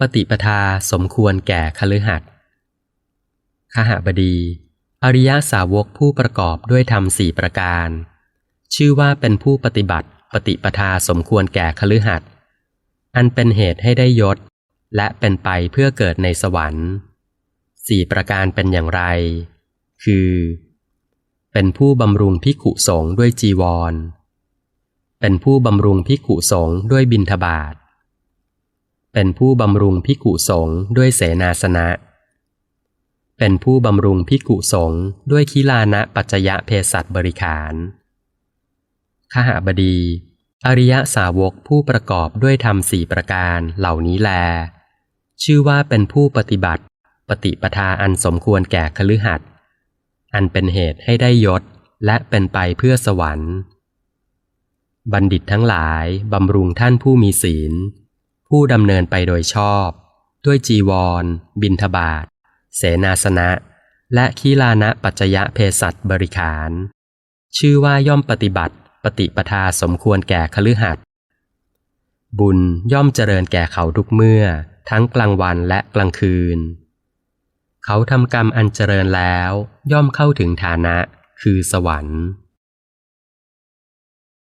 ปฏิปทาสมควรแก่คฤหัสถ์ขหบดี อริยสาวกผู้ประกอบด้วยธรรมสี่ประการ ชื่อว่าเป็นผู้ปฏิบัติ ปฏิปทาสมควรแก่คฤหัสถ์อันเป็นเหตุให้ได้ยศ และเป็นไปเพื่อเกิดในสวรรค์สี่ประการเป็นอย่างไร คือ เป็นผู้บำรุงพิขุสงด้วยจีวร เป็นผู้บำรุงพิขุสงด้วยบิณฑบาต เป็นผู้บำรุงพิขุสงด้วยเสนาสนะ เป็นผู้บำรุงพิขุสงด้วยคิลานะปัจจยะเพศัตบริขารขหบดี อริยสาวกผู้ประกอบด้วยธรรมสี่ประการเหล่านี้แล ชื่อว่าเป็นผู้ปฏิบัติ ปฏิปทาอันสมควรแก่คฤหัสถ์อันเป็นเหตุให้ได้ยศและเป็นไปเพื่อสวรรค์ บัณฑิตทั้งหลายบำรุงท่านผู้มีศีล ผู้ดำเนินไปโดยชอบ ด้วยจีวร บินทบาท เสนาสนะ และคีลานะปัจจยะเพศัตบริขาร ชื่อว่าย่อมปฏิบัติ ปฏิปทาสมควรแก่คฤหัสถ์บุญย่อมเจริญแก่เขาทุกเมื่อ ทั้งกลางวันและกลางคืน เขาทำกรรมอันเจริญแล้ว ย่อมเข้าถึงฐานะ คือสวรรค์